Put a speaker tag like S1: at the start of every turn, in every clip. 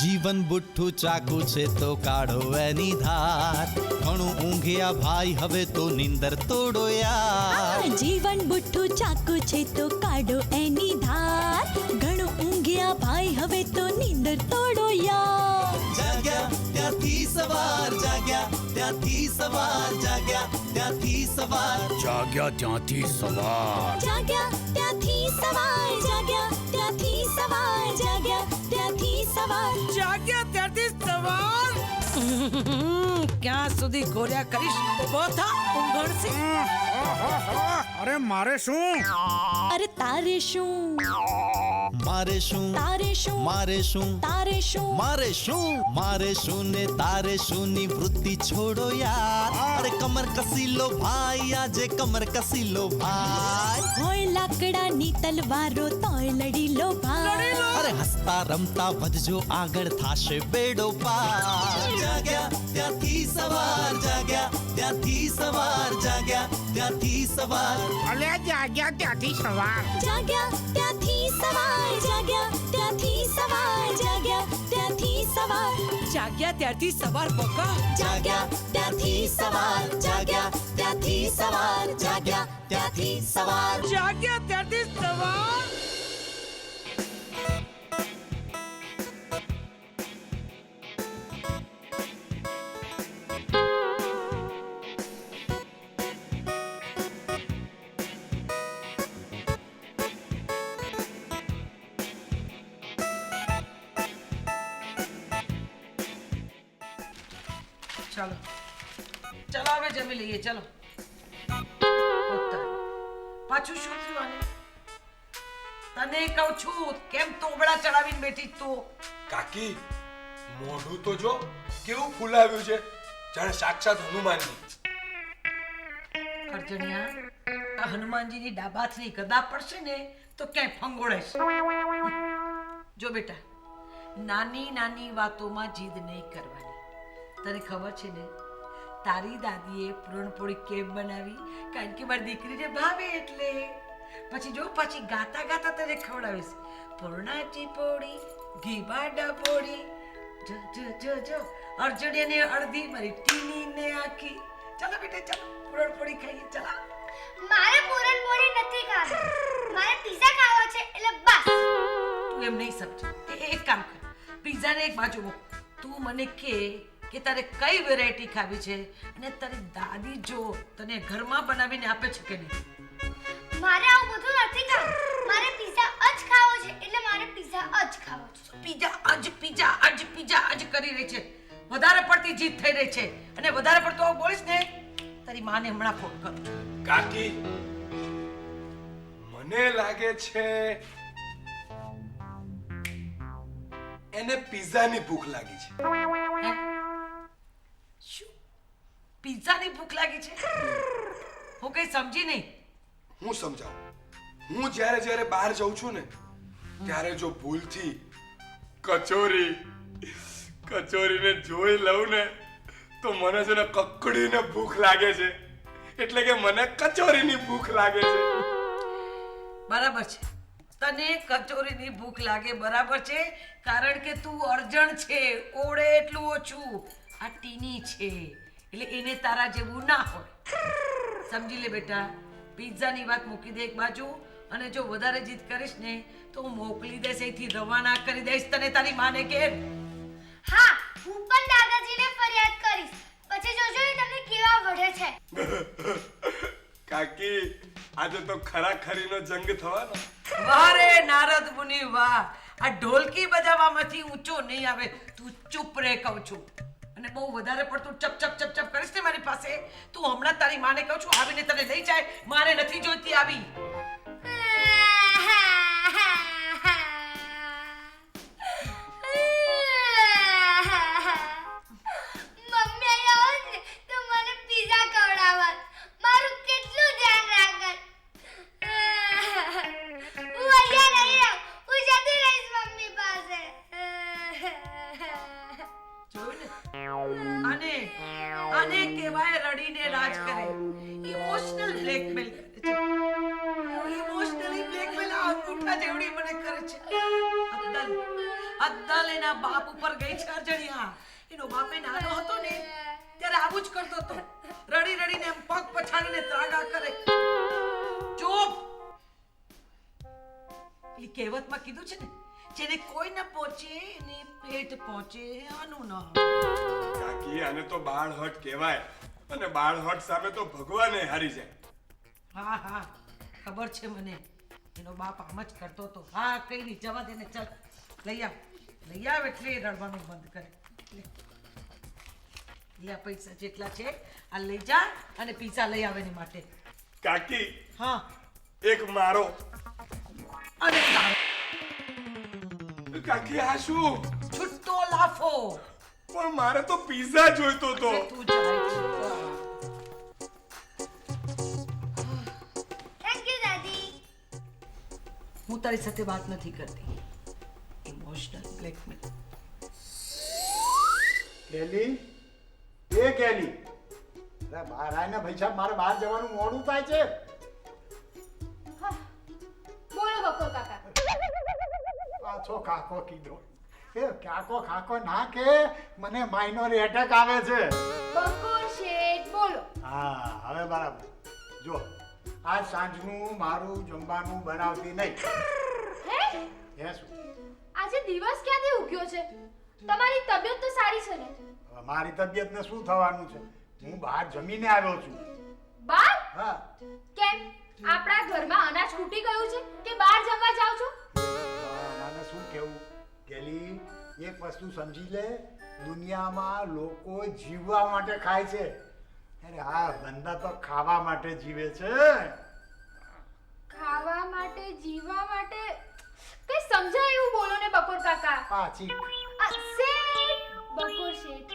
S1: જીવન બુઠ્ઠું ચાકુ છે તો કાઢો એની ધાર ઘણું ઊંઘ્યા ભાઈ હવે તો નિંદર તોડો યાર
S2: આ જીવન બુઠ્ઠું ચાકુ છે તો કાઢો એની ધાર ઘણું ઊંઘ્યા ભાઈ હવે તો નીંદર તોડો યાર
S1: જાગ્યા ત્યાંથી સવાર જાગ્યા ત્યાંથી સવાર જાગ્યા ત્યાંથી સવાર
S3: જાગ્યા ત્યાંથી સવાર
S2: જાગ્યા ત્યાંથી સવાર સવાર
S4: ક્યાં સુધી ગોળ્યા કરીશ? ઊભો થા ઊંઘણસી
S3: અરે મારે શું?
S2: અરે તારે શું?
S1: મારે શું?
S2: તારે શું?
S1: મારે શું?
S2: તારે શું?
S1: મારે શું? મારે શું ને તારે શું ની વૃત્તિ છોડો યાર. અરે કમર કસી લો ભાઈ આજે કમર કસી લો ભાઈ.
S2: હોય લાકડાની તલવારો તોય લડી લો ભાઈ.
S1: અરે હસતા રમતા વધજો આગળ થાશે બેડો પાર. જાગ્યા ત્યાંથી સવાર. જાગ્યા ત્યાંથી સવાર જાગ્યા ત્યાંથી સવાર
S3: અલે જાગ્યા ત્યાંથી સવાર
S2: જાગ્યા ત્યાંથી સવાર જાગ્યા ત્યાંથી સવાર જાગ્યા ત્યાંથી સવાર
S4: જાગ્યા ત્યારથી સવાર બકા
S2: જાગ્યા ત્યાંથી સવાર જાગ્યા ત્યાંથી સવાર જાગ્યા ત્યાંથી સવાર
S4: જાગ્યા ત્યારથી ચાલો ચાલો હવે જમી લઈએ ચાલો પાછું શું થયું આને તને કહું છું કેમ તોબડા ચડાવીને બેઠી તું
S5: કાકી મોઢું તો જો કેવું ફૂલાવ્યું છે? જાણે સાક્ષાત હનુમાનજી.
S4: અર્જણિયા હનુમાનજીની ડાબાથની ગદા પડશે ને તો ક્યાંય ફંગોળાઈશ જો બેટા નાની નાની વાતોમાં જીદ નહીં કરવાની. તને ખબર છે ને? તારી દાદીએ પૂરણપોળી કેમ બનાવી? કારણ કે મારી દીકરીને ભાવે એટલે. પછી જો પછી ગાતા ગાતા તને ખવડાવીશ. પૂર્ણાચી પોળી ઘીબાડા પોળી. જો જો જો જો. અર્જુનિયાને અડધી મારી ટીનીને આખી. ચાલો બેટા ચાલો. પૂરણપોળી ખાઈએ ચાલો.
S6: મારે પૂરણપોળી નથી ખાવી. મારે પીઝા ખાવો છે એટલે બસ.
S4: તું એમ નહીં સમજો. એક કામ કર. પીઝાને એક બાજુ મૂક. તું મને કે કે તારે કઈ વેરાયટી ખાવી છે? અને તારી દાદી જો તને ઘરમાં બનાવીને આપે છે કે નહીં?
S6: મારે આવું બધું નથી ખાવું. મારે પિઝા જ ખાવો છે એટલે મારે પિઝા જ ખાવો છે.
S4: પીઝા અજ પિઝા અજ પિઝા અજ કરી રહી છે. વધારે પડતી જીત થઈ રહી છે. અને વધારે પડતું આવું બોલીશ ને તારી માને હમણાં ફોન કર.
S5: કાકી મને લાગે છે એને પિઝાની ભૂખ લાગી છે.
S4: ભૂખ લાગી છે. હું કઈ સમજી નહીં.
S5: હું સમજાવું. હું જ્યારે જ્યારે બહાર જઉં છું ને ત્યારે જો ભૂલથી કચોરી કચોરીને જોઈ લઉં ને તો મને છે ને કકડીને ભૂખ લાગે છે. એટલે કે મને કચોરીની ભૂખ લાગે છે.
S4: બરાબર છે. તને કચોરીની ભૂખ લાગે બરાબર છે કારણ કે તું અર્જણ છે ઓળે એટલું ઓછું. આ ટીની છે. એટલે એને તારા જેવું ના હોય. સમજી લે બેટા પિઝાની વાત મૂકી દે એક બાજુ અને જો વધારે જીદ કરીશ ને તો હું મોકલી દઈશ અહીંથી રવાના કરી દઈશ તને તારી માને કે
S6: હા હું પણ દાદાજીને ફરિયાદ કરીશ. પછી જોજો એ તમને કેવા વઢે છે.
S5: કાકી આજે તો ખરા ખરીનો જંગ થવાનો.
S4: વાહ રે નારદ મુનિ વાહ. આ ઢોલકી બજાવવામાંથી ઊંચો નહીં આવે તું ચૂપ રે કહું છું. અને બહુ વધારે પડતું ચપ ચપ ચપ ચપ કરીશ ને મારી પાસે, તું હમણાં તારી માને કહું છું, આવીને તને લઈ જાય, મારે નથી જોઈતી આવી. કરે છે. અદ્દલ અદ્દલ એના બાપ ઉપર ગઈ છે અર્જણિયા. એનો બાપે નાનો હતો ને ત્યારે આવું જ કરતો હતો. રડી રડીને એમ પગ પછાડીને ત્રાગા કરે. ચૂપ. પેલી કહેવતમાં કીધું છે ને જેને કોઈ ન પહોંચે એને પેટ પહોંચે આનું ના
S5: કાકી આને તો બાળહટ કહેવાય. અને બાળહટ સામે તો ભગવાને હારી જાય.
S4: હા હા. ખબર છે મને. એનો બાપ આમ જ કરતો હતો. હા કઈ નહીં જવા દે ને ચાલ. લઈ આવ. લઈ આવ એટલે રડવાનું બંધ કરે. લે. પૈસા જેટલા છે આ લઈ જા અને પીઝા લઈ આવે એની માટે.
S5: કાકી
S4: હા.
S5: એક મારો.
S4: અને
S5: કાકી આ શું?
S4: છૂટતો લાફો.
S5: પણ મારે તો પિઝા જોઈતો તો
S4: તું જાય હું તારી સાથે વાત નથી કરતી. ઇમોશનલ બ્લેકમેલ
S7: કેલી? એ કેલી? અરે બહાર આવીને ભાઈ સાહેબ મારે બહાર જવાનું મોડું થાય છે.
S6: બોલો બકો કાકા.
S7: પાછો કાકો કીધો. એ કાકો કાકો ના કે મને માઇનોર એટેક આવે છે.
S6: બકોર શેઠ બોલો.
S7: હા હવે બરાબર. જો આજ સાંજનું મારું જમવાનું બનાવતી નહીં.
S6: હે?
S7: યસ
S6: આજે દિવસ ક્યાંથી ઉગ્યો છે? તમારી તબિયત તો સારી છે ને?
S7: મારી તબિયતને શું થવાનું છે? હું બહાર જમીને આવ્યો છું.
S6: બહાર?
S7: હા.
S6: કેમ? આપણા ઘરમાં અનાજ ખૂટી ગયું છે કે બહાર જમવા જાવ છો?
S7: મને શું કેવું? ગેલી એક વસ્તુ સમજી લે. દુનિયામાં લોકો જીવવા માટે ખાય છે. અરે આ બંદા તો ખાવા માટે જીવે છે.
S6: ખાવા માટે જીવવા માટે? કઈ સમજાય એવું બોલો ને બકોર કાકા.
S7: પાછી
S6: આ શેઠ બકોર શેઠ.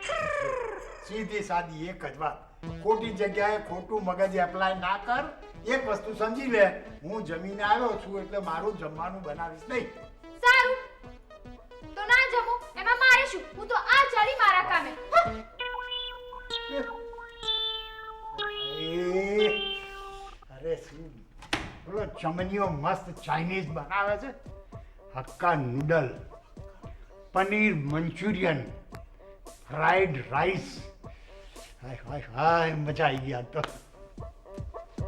S7: સીધી સાદી એક જ વાત. ખોટી જગ્યાએ ખોટું મગજ એપ્લાય ના કર. એક વસ્તુ સમજી લે. હું જમીને આવ્યો છું એટલે મારું જમવાનું બનાવીશ નહીં.
S6: સારું. તો ના જમો. એમાં મારે શું? હું તો આ ચાલી મારા કામે.
S7: એ, અરે શું? બોલો ચમનીઓ મસ્ત ચાઇનીઝ બનાવે છે? Hakka noodle paneer Manchurian fried rice હાય હાય હાય મજા આવી ગયા તો.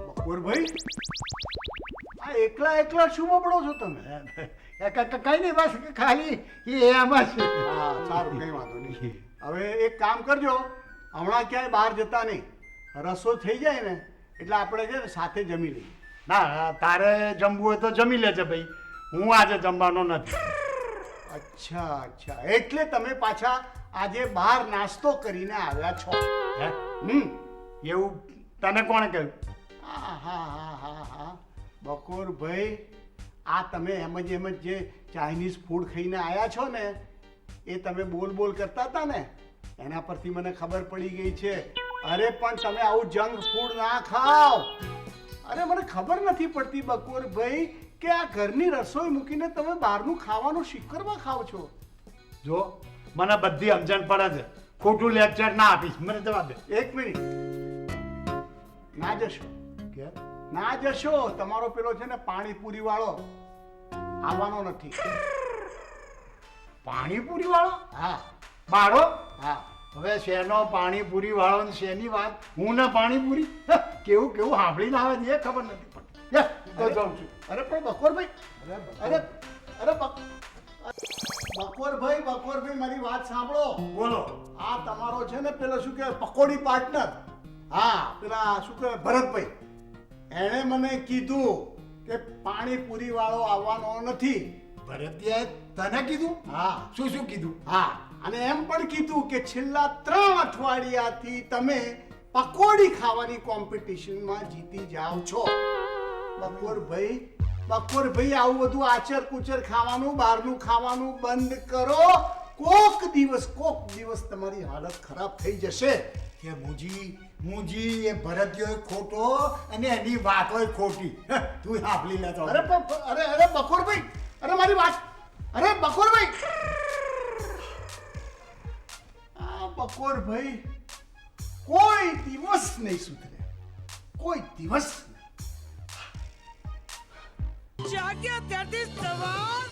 S7: બકુરભાઈ આ એકલા એકલા શું બબડો છો તમે? કઈ નહીં બસ ખાલી એ એમ જ.
S8: હા સારું કંઈ વાંધો નહીં હવે એક કામ કરજો. હમણાં ક્યાંય બહાર જતા નહીં રસો થઈ જાય ને એટલે આપણે છે ને સાથે જમી લઈએ.
S7: ના તારે જમવું હોય તો જમી લેજે ભાઈ. હું આજે જમવાનો નથી.
S8: અચ્છા અચ્છા. એટલે તમે પાછા આજે બહાર નાસ્તો કરીને આવ્યા છો.
S7: હે?
S8: હમ.
S7: એવું તને કોણે કહ્યું?
S8: હા હા હા હા હા. બકોર ભાઈ આ તમે એમ જ એમ જ જે ચાઇનીઝ ફૂડ ખાઈને આવ્યા છો ને એ તમે બોલ બોલ કરતા હતા ને એના પરથી મને ખબર પડી ગઈ છે. અરે પણ તમે આવું જંક ફૂડ ના ખાઓ. અરે મને ખબર નથી પડતી બકોર ભાઈ કે આ ઘરની રસોઈ મૂકીને તમે બહારનું ખાવાનું શિખરમાં ખાઓ છો.
S7: જો મને બધી સમજણ પડે છે. ખોટું લેક્ચર ના આપીશ. મને જવા દે.
S8: એક મિનિટ. ના જશો.
S7: કે?
S8: ના જશો. તમારો પેલો છે ને પાણીપુરી વાળો. આવવાનો નથી.
S7: પાણીપુરી વાળો?
S8: હા.
S7: બાળો?
S8: હા.
S7: હવે શેનો પાણીપુરી વાળો ને શેની વાત? હું ને પાણીપુરી કેવું કેવું સાંભળીને આવે છે એ ખબર નથી પડતી. તો જાઉં છું.
S8: અરે પણ બકોરભાઈ અરે અરે બક- બકોરભાઈ બકોરભાઈ મારી વાત સાંભળો.
S7: બોલો.
S8: આ તમારો છે ને પેલો શું કહેવાય પકોડી પાર્ટનર હા. પેલા શું કહેવાય ભરતભાઈ. એણે મને કીધું કે પાણીપુરી વાળો આવવાનો નથી.
S7: ભરતિયાએ તને કીધું?
S8: હા.
S7: શું શું કીધું?
S8: હા. અને એમ પણ કીધું કે છેલ્લા ત્રણ અઠવાડિયાથી તમે પકોડી ખાવાની કોમ્પિટિશનમાં જીતી જાઓ છો. બકોરભાઈ બકોરભાઈ આવું બધું આચર કુચર ખાવાનું, બહારનું ખાવાનું બંધ કરો. કોક દિવસ કોક દિવસ તમારી હાલત ખરાબ થઈ જશે.
S7: કે મુજી મુજી, એ ભરતિયો ખોટો અને એની વાત હોય ખોટી. તું સાંભળી લેતો
S8: અરે અરે અરે બકોરભાઈ અરે, મારી વાત, અરે બકોરભાઈ આ બકોરભાઈ કોઈ દિવસ નહીં સુધરે. કોઈ દિવસ નહીં.
S4: જાગ્યા ત્યાંથી સવાર